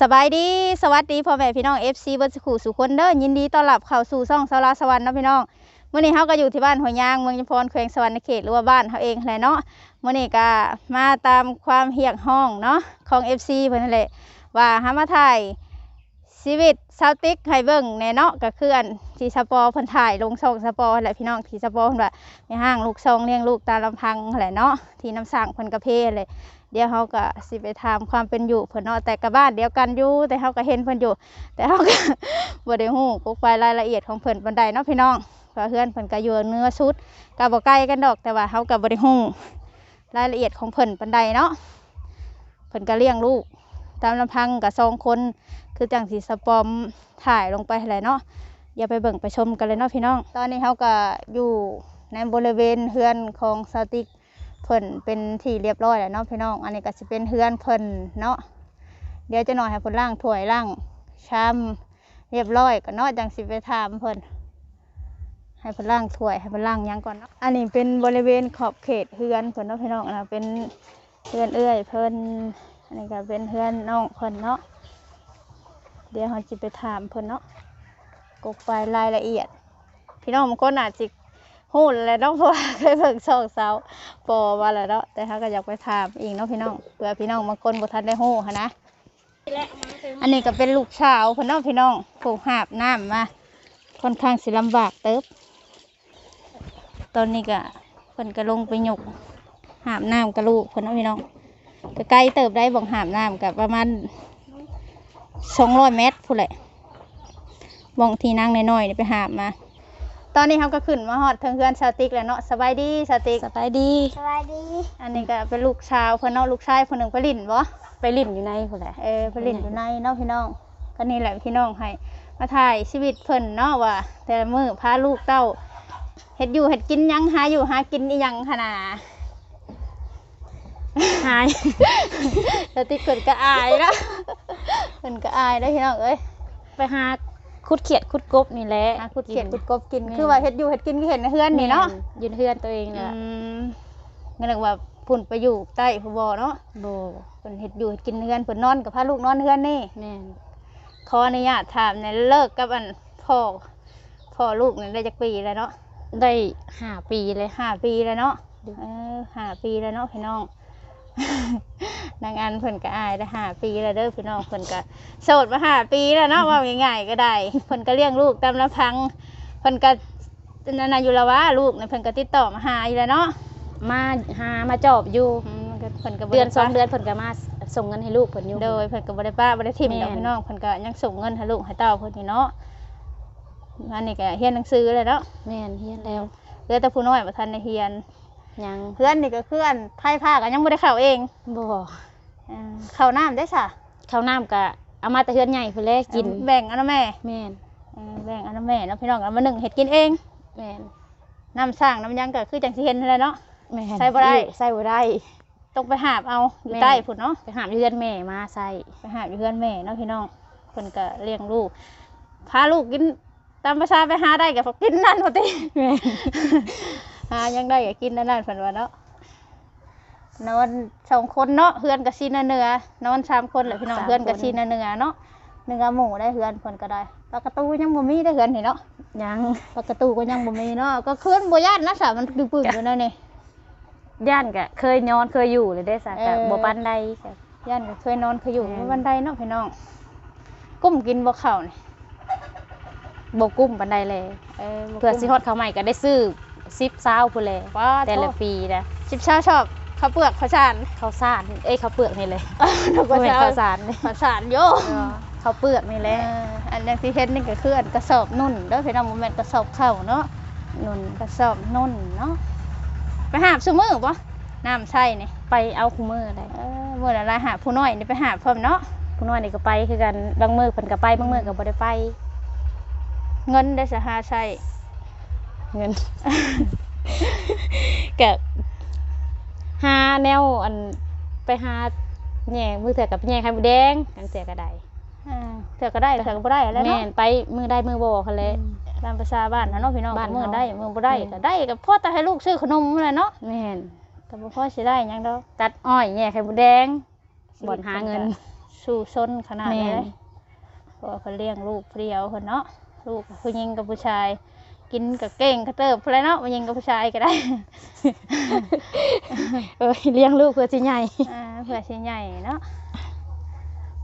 สบายดีสวัสดีพ่อแม่พี่น้อง FC เบิร์สขู่สุคนเด้อยินดีต้อนรับเข้าสู่ช่องสาราสวรรค์นะพี่น้องเมื้อนี้เฮาก็อยู่ที่บ้านหัวยางเมืองยมพรแขวงสวรรณเขตหรือว่าบ้านเฮาเองแหละเนาะเมื้อนี้ก็มาตามความเฮียกห้องเนาะของ FC เพิ่นนั่นแหละว่าหามาถ่ายชีวิตชาวติ๊กให้เบิ่งแน่เนาะก็คืออันที่สปอเพิ่นถ่ายลงช่องสปอแหละพี่น้องที่สปอเพิ่นว่าในห้างลูกซองเลี้ยงลูกตามลำพังแหละเนาะที่น้ำสร้างเพิ่นกระเพาเลย เดี๋ยวเขาก็สิไปถามความเป็นอยู่เพิ่นเนาะแต่กับบ้านเดียวกันอยู่แต่เขาก็เห็นเพิ่นอยู่ แต่เขาก็บ่ได้ฮู้กุกไปรายละเอียดของเพิ่นปานใดเนาะพี่น้องเพราะเพื่อนเพิ่นก็อยู่เนื้อชุดก็บ่ใกล้กันดอกแต่ว่าเขาก็บ่ได้ฮู้รายละเอียดของเพิ่นปานใดเนาะเพิ่นก็เลี้ยงลูก ตามลำพังกับสองคนคือจังสีสปอมถ่ายลงไปแหละเนาะอย่าไปเบิ่งไปชมกันเลยเนาะพี่น้อง ตอนนี้เขาก็อยู่ในบริเวณเฮือนของสติก เพิ่นเป็นที่เรียบร้อยแล้วเนาะพี่น้อง อันนี้ก็จะเป็นเฮือนเพิ่นเนาะ เดี๋ยวจะหน่อยให้เพิ่นล่างถ้วยล่างชามเรียบร้อยก็เนาะจังสิไปถามเพิ่นให้เพิ่นล่างถ้วยให้เพิ่นล่างยังก่อนเนาะ อันนี้เป็นบริเวณขอบเขตเฮือนเพิ่นเนาะพี่น้องนะเป็นเฮือนเอื้อยเพิ่นอันนี้ก็เป็นเฮือนน้องเพิ่นเนาะ เดี๋ยวเราจะไปถามเพิ่นเนาะกกไปรายละเอียด พี่น้องบางคนอาจ จะหู้แล้วเนาะเพราะว่าเคยเบิ่งสองเสาปอมาแล้วเนาะแต่เขาก็อยากไปถามอีกเนาะพี่น้องเผื่อพี่น้องบางคนบ่ทันได้หู้หั้นนะอันนี้ก็เป็นลูกสาวพิ่นเนาะพี่น้องผูกหาบน้ำมาค่อนข้างสิลำบากเติบ ตอนนี้ก็เพิ่นก็ลงไปหยกหาบน้ำกับลูกพิ่นเนาะพี่น้องก็ใกล้เติบได้บ่งหาบน้ำกับประมาณสองร้อยเมตรพู้นแหละบ่งที่นั่งน้อยๆนี่ไปหาบมา ตอนนี้เขาก็ขึ้นมาฮอดเทิงเพื่อนสาวติกแล้วเนาะสบายดีสาวติกสบายดี สวัสดี อันนี้ก็เป็นลูกชาวเพื่อนเนาะลูกชายคนหนึ่งไปลิ่นบ่ไปลิ่นอยู่ในคนแหละ เออไปลิ่นอยู่ในเนาะพี่น้องก็นี่แหละพี่น้องให้มาถ่ายชีวิตเพิ่นเนาะว่า แต่ละมื้อพาลูกเต้าเฮ็ดอยู่เฮ็ดกินหยังหาอยู่หากินอีหยังขนาด หายสาวติกเกิดก็อายนะเพิ่นก็อายได้อพี่น้องเอ้ย ไปหา คุดเขียดคุดกบนี่แหละหาขุดเขียดขุดกบกินแม่คือว่าเฮ็ดอยู่เฮ็ดกินก็เห็นในเฮือนนี่เนาะแม่ยืนเพื่อนตัวเองอืเนี่ยมงั้นเลยว่าพุ่นไปอยู่ใต้ผู้บ่เนาะโบเพิ่นเฮ็ดอยู่เฮ็ดกินเฮือนเพิ่นนอนกับพาลูกนอนเฮือนนี่ แม่นขออนุญาตถามในอยเลิกกับอันพ่อพ่อลูกนี่ได้จักปีแล้วเนาะได้ห้าปีเลย ห้าปีแล้วเนาะเออห้าปีแล้วเนาะพี่น้อง นางอันเพิ่นก็อายได้ห้าปีแล้วเด้อพี่น้องเพิ่นก็โสดมาห้าปีแล้วเนาะว่าง่ายๆก็ได้เพิ่นก็เลี้ยงลูกตามลำพังเพิ่นก็นั่นน่ะอยู่แล้วว่าลูกนี่เพิ่นก็ติดต่อมาหาอยู่แล้วเนาะมาหามาจอบอยู่อืมมันก็เพิ่นก็บ่เดือนไป้าสองเดือนเพิ่นก็มาส่งเงินให้ลูกเพิ่นอยู่ โดยเพิ่นก็บ่ได้ป้าบ่ได้ทิมดอกแม่น พี่น้องเพิ่นก็ยังส่งเงินให้ลูกให้เต้าเพิ่นนี่เนาะอันนี้ก็เรียนหนังสือเลยเนาะแม่นเฮียนแล้วเหลือแต่ผู้น้อยบ่ทันได้เรียน ยังเพื่อนนี่ก็คืออันไทยภาคก็ยังบ่ได้เข้าเองบ่เออเข้าน้ำได้ซะข้าวน้ำก็เอามาแต่เฮือนใหญ่เพิ่นแลกินแบ่งอันนั้นแม่แม่นเออแบ่งอันนั้นแม่เนาะพี่น้องเอามานึ่งเฮ็ดกินเองแม่นน้ำสร้างน้ำหยังก็คือจังสิเห็นนั่นแหละเนาะ แม่นใส่บ่ได้ ใส่บ่ได้ ต้องไปหาบเอาอยู่แม่ ใต้พุ่นเนาะไปหาเฮือนแม่มาใส่ไปหาบอยู่เพื่อนแม่เนาะพี่น้องเพิ่นก็เลี้ยงลูกพาลูกกินตามประชาไปหาได้ก็กินนั่นพอติ แม่น หายังได้ก็กินนั่นนั่นเพิ่นว่าเนาะนอนสองคนเนาะเฮือนกับซีนเนื้อนอนสามคนแหละพี่น้องเฮือนกับซีนเนื้อเนาะเนื้อหมูได้เฮือนเพิ่นก็ได้ปลากระตูยังบ่มีได้เฮือนนี่เนาะยังปลากระตูก็ยังบ่มีเนาะก็คืนบ่ย่านนะสามันดึกปึ้งอยู่นั่นนี่ย่านก็เคยนอนเคยอยู่เลยได้สักเออบ่ปานใดก็ย่านก็เคยนอนเคยอยู่แม่นบนบันไดเนาะพี่น้องกุ้มกินบ่เข้านี่บ่กุ้มปานใดเลย เออเพื่อสิฮอดเขาวใหม่ก็ได้ซื้อ 10เช้าพุ่นแหละว่าแต่ละปีนะสิบชาชอบข้าวเปลือกข้าวสารข้าวสารเอ้ยข้าวเปลือกนี่เลยถูกบ่ว่าแม่นจะข้าวสารนี่ข้าวสารโยข้าวเปลือกนี่แหเอละออันยังที่เห็นนี่ก็คืออันกระสอบนุ่นเด้อพี่น้องบ่แม่นกระสอบข้าวเนาะนุ่นกระสอบนุ่นเนาะไปหาบซุมื้อบ่น้ำใช่นี่ไปเอาคู่มือได้เออมื้อละลายหาผู้น้อยนี่ไปหาพร้อมเนาะผู้น้อยนี่ก็ไปคือกันบางมื้อเพิ่นก็ไปบางมื้อก็บ่ได้ไปเงินได้สหาใช้ เงินก็หาแนวอันไปหาแหน่มือเถื่อกับแหน่ไข่มดแดงกันเสียก็ได้อ่าเถื่อก็ได้เถื่อก็บ่ได้แล้วแม่เนาะนไปมือได้มือบ่คันแหละตามภาษาบ้านนะเนาะพี่น้องบ้านมื้อเฮาได้มื้อบ่ได้แม่นก็ได้ก็พอแต่ให้ลูกซื้อขนมนั่นแหละเนาะแม่นก็บ่พอสิได้หยังดอกตัดอ้อยแหน่ไข่มดแดงบ่อนหาเงินสสู่ซนขนาดแม่นี้นเลยเพราะว่าเพิ่นเลี้ยงลูกผู้เดียวเพิ่นเนาะลูกผู้หญิงกับผู้ชาย กินกับเก่งกระเติบพุ่นแหล้วเนาะผู้หญิงกับผู้ชายก็ได้ เอ้ยเลี้ยงลูกเพื่อสิใหญ่อ่าเพื่อสิใหญ่เนาะ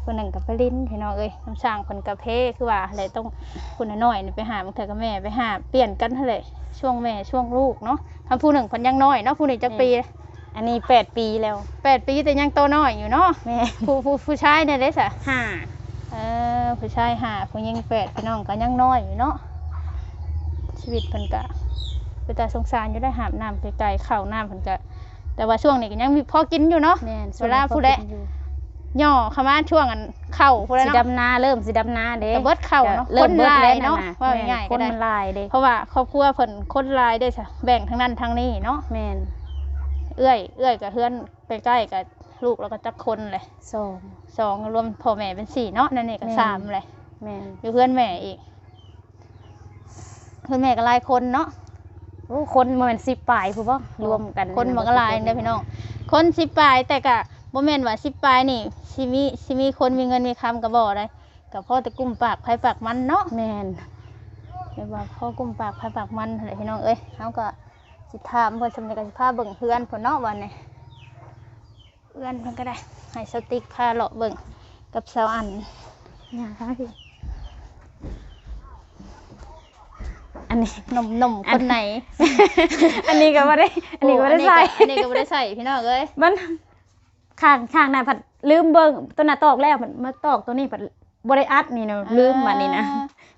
คนหนึ่งกับไปลิ้นพี่น้องเอ้ยน้ำสร้างคนกับเพคือว่าอะไรต้องคนน้อยๆนี่ไปหาบางเถอกับแม่ไปหาเปลี่ยนกันเท่าไหร่ช่วงแม่ช่วงลูกเนาะทำผู้หนึ่งคนยังน้อยเนาะผู้หนึ่งจะปี อันนี้แปดปีแล้วแปดปีแต่ยังโตน้อยอยู่เนาะแม่ผู้ผู้ผู้ชายเนี่ยได้สะห้าเออผู้ชายหาผู้หญิงแปดพี่น้องก็ยังน้อยอยู่เนาะ ชีวิตเพิ่นกะเป็นตาสงสารอยู่ได้หามน้ำไกลๆข้าวน้ำเพิ่นกะแต่ว่าช่วงนี้ก็ยังมีพอกินอยู่เนาะแม่นเวลาผู้ใดย่อเข้ามาช่วงอันเข้าพุ่นแหสิล้วเนาะดำนาเริ่มสิดำนาเด้แต่เบิดเข้าเนาะเริ่คมนเบิดหลาแล้ยวเนาะนะว่าแม่นง่ายๆคก็นได้มันหลายเด้เพราะว่าครอบครัวเพิ่นคนหลายได้ซะแบ่งทั้งนั้นทั้งนี้เนาะแม่นเอื้อยเอื้อยกับเพื่อนใกล้ๆกับลูกแล้วก็จักคนเลยสอง สองรวมพ่อแม่เป็นสี่เนาะนั่นนี่ก็แม่น สามเลยแม่นอยู่เพื่อนแม่อีก เพื่อนแม่ก็หลายคนเนาะโอ้คนบ่แมันสิบปลายผู้บ่รวมกันคนมันก็หลายเด้อพี่น้อง คนสิบปลายแต่ก็บ่แม่นว่าสิบปลายนี่สิมีสิมีคนมีเงินมีคำก็บ่ได้ก็พ่อแต่กุ้มปากไผปากมันเนาะแม่นเรียกว่าพ่อกุ้มปากไผปากมันอะไรพี่น้องเอ้ยเฮาก็สิถามเพิ่นสำเร็จก็สิพาเบิ่งเพื่อนเพิ่นเนาะวันนี้เพื่อนเพิ่นก็ได้ให้สติ๊กพาเลาะเบิ่งกับสาวอันเนี่ยค่ะพี่ อันนี้นมนมคนไหน อันนี้ก็บ่ได้ อันนี้ก็บ่ได้ใส่ อันนี้ก็บ่ได้ใส่พี่น้องเอ้ยมันข้างข้างนั้นผัดลืมเบิ่งตัวหน้าตอกแล้วมันมาตอกตัวนี้ผัดบ่ได้อัดนี่เนาะลืมบัดนี้นะ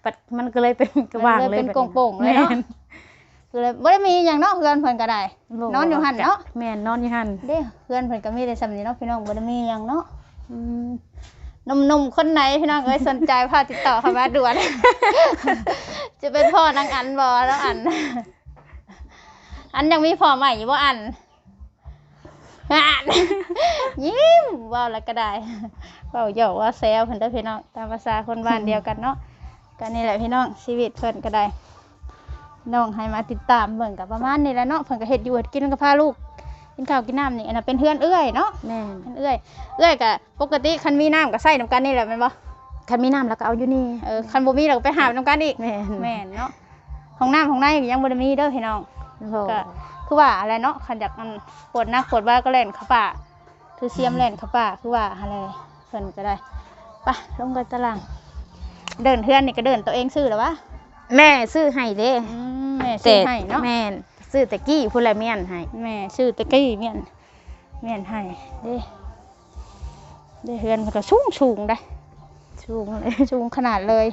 ผัดมันก็เลยเป็นกระว่างมันเลเลยยเป็นโป่งๆเลยเนาะคือเลยบ่ได้มีหยังเนาะเพื่อนเพิ่นก็ได้แม่นอนอยู่หั่นเนาะแม่นนอนอยู่หั่นเด้เพื่อนเพิ่นก็มีได้สำนี้เนาะพี่น้องบ่ได้มีหยังเนาะอืมหนุ่มๆคนไหนพี่น้องเอ้ยสนใจพาติดต่อเข้ามาด่วน จะเป็นพ่อนางอันบ่แล้วอัน อันยังมีพ่อใหม่อยู่บ่อันอันยิ้มเว้าแล้วก็ได้เว้าหยอกว่าแซวเพิ่นเด้อพี่น้องตามภาษาคนบ้านเดียวกันเนาะก็นี่แหละพี่น้องชีวิตเพิ่นก็ได้น้องให้มาติดตามเบิ่งกับประมาณนี้แหล้วเนาะเพิ่นก็เฮ็ดอยู่เฮ็ดกินกับพาลูกกินข้าวกินน้ำนี่อันนั้นเป็นเพื่อนเอื้อยเนาะแม่นเพื่อนเอื้อยเอื้อยก็ปกติคันมีน้ำก็ใส่น้ำกันนี่แหละแม่นบ่ คันมีน้ำแล้วก็เอาอยู่นี่เออคันบ่มีเราก็ไปหาน้ำกันอีกแม่นแม่นเนาะห้องน้ำห้องในก็ยังบ่ได้มีเด้อพี่น้องโอ้ก็คือว่าอะไรเนาะคันอยากมันปวดหนักปวดว่าก็เล่นเข้าป่าคือเสียมเล่นเข้าป่าคือว่าอะไรเพิ่นก็ได้ไปลงกันตาราง เดินเพื่อนนี่ก็เดินตัวเองซื้อหรอวะแม่ซื้อให้เด้อืมแม่ซื้อให้เนาะแม่นซื้อแต่กี้พุ่นละเมียนให้แม่ชื่อตะกี้เมียนเมียนให้เด้เด้เฮือนมันก็สูงสูงได้ ชูงเลยสูงขนาดเลย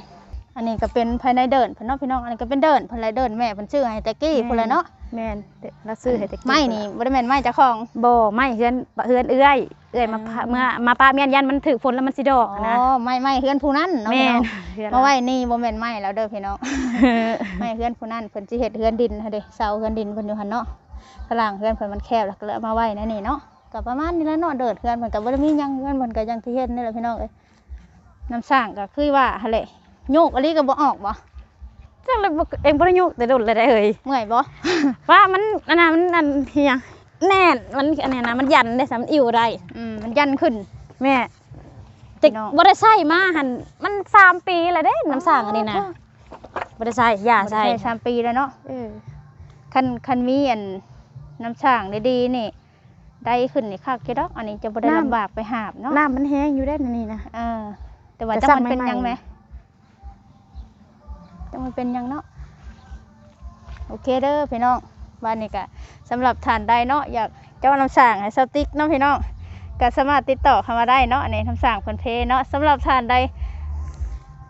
อันนี้ก็เป็นภายในเดินเพิ่นเนาะพี่น้องอันนี้ก็เป็นเดินเพิ่นเลยเดินแม่เพิ่นชื่อให้ตะกี้พุ่นเลยเนาะแม่นเด้อแล้วซื้อให้แต่กี้ไม้นี่บ่ได้แม่นไม้เจ้าของบ่ไม่เฮือนเฮือนเอื้อยเอื้อยมาพาอืมเมื่อมาปลาเมียนยันมันถึกฝนแล้วมันสิดอกอ๋นะอไม้ไม้เฮือนผู้นั้นเนาะแม่พี่นน้องมาไว้นี่บ่แม่นไม้แล้วเด้อพี่น้องไม้เฮือนผู้นั้นเพิ่นสิเฮ็ดเฮือนดินให้เด้เสาเฮือนดินเพิ่นอยู่หั่นเนาะข้างล่างเฮือนเพิ่นมันแคบแล้วก็เลยเอามาไว้ในนี่เนาะก็ประมาณนี้แหล้วเนาะเดินเฮือนเพิ่นก็บ่ได้มีหยังเฮือนเพิ่นก็อยังที่เฮ็ดนี่แหละพี่น้องเอ้ย น้ำสร้างก็คือว่าหั่นแหละโยกอะไรก็บ่ออกบ่จังเลยบ่เองบ่ได้ยุแต่โดนเลยได้เอ้ยเมื่อยบ่ ว่ามันอันนั้นมันอันเฮียงแน่นมันอันนี้นะมันยันได้สำอิ่วได้อืมมันยันขึ้น แม่พี่จะน้อง บ่ได้ใส่มาหันมันสามปีแล้วเด้น้ำสร้างอันนี้นะบ่ได้ใส่อย่าบ่ได้ใส่ใช้สามปีแล้วเนาะเออคันคันมีอันน้ำช่างดีๆนี่ ได้ขึ้นนี่คักอยู่ดอกอันนี้จะบ่ได้ลำบากไปหาบเนาะน้ำมันแห้งอยู่ได้นี่นะ เออ แต่ว่าแต่จังสร้างมันเป็นใหม่ๆหยังไหมจังมันเป็นหยังเนาะโอเคเด้อพี่น้องบ้านนี้ก็สำหรับทานได้เนาะอยากเจ้าน้ำช่างให้สติ๊กเนาะพี่น้องก็สามารถติดต่อเข้ามาได้เนาะอันนี้น้ำช่างเพิ่นเพเนาะสำหรับทานใด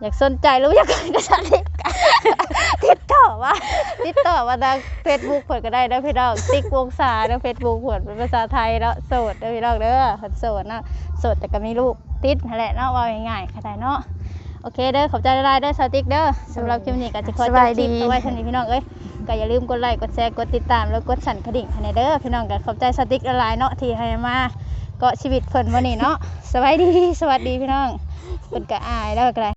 อยากสนใจหรืออยากกระชันติดติดต่อว่าติดต่อมาทางเฟซบุ๊กเพิ่นก็ได้เด้อพี่น้องติ๊กวงศาเด้อเฟซบุ๊กเพิ่นเป็นภาษาไทยเนาะโสดเด้อพี่น้องเด้อเพิ่นโสดเนาะโสดแต่ก็มีลูกติดนั่นแหละเนาะว่าง่ายๆก็ได้เนาะโอเคเด้อขอบใจหลายๆเด้อสติ๊กเด้อสำหรับคลิปนี้ก็จะขอจบคลิปเอาไว้เท่านี้พี่น้องเอ้ยก็อย่าลืมกดไลค์กดแชร์กดติดตามแล้วกดสั่นกระดิ่งให้ในเด้อพี่น้องก็ขอบใจสติ๊กหลายๆเนาะที่ให้มาเกาะชีวิตเพิ่นวันนี้เนาะสวัสดีสวัสดีพี่น้องเพิ่นก็อายแล้วก็ได้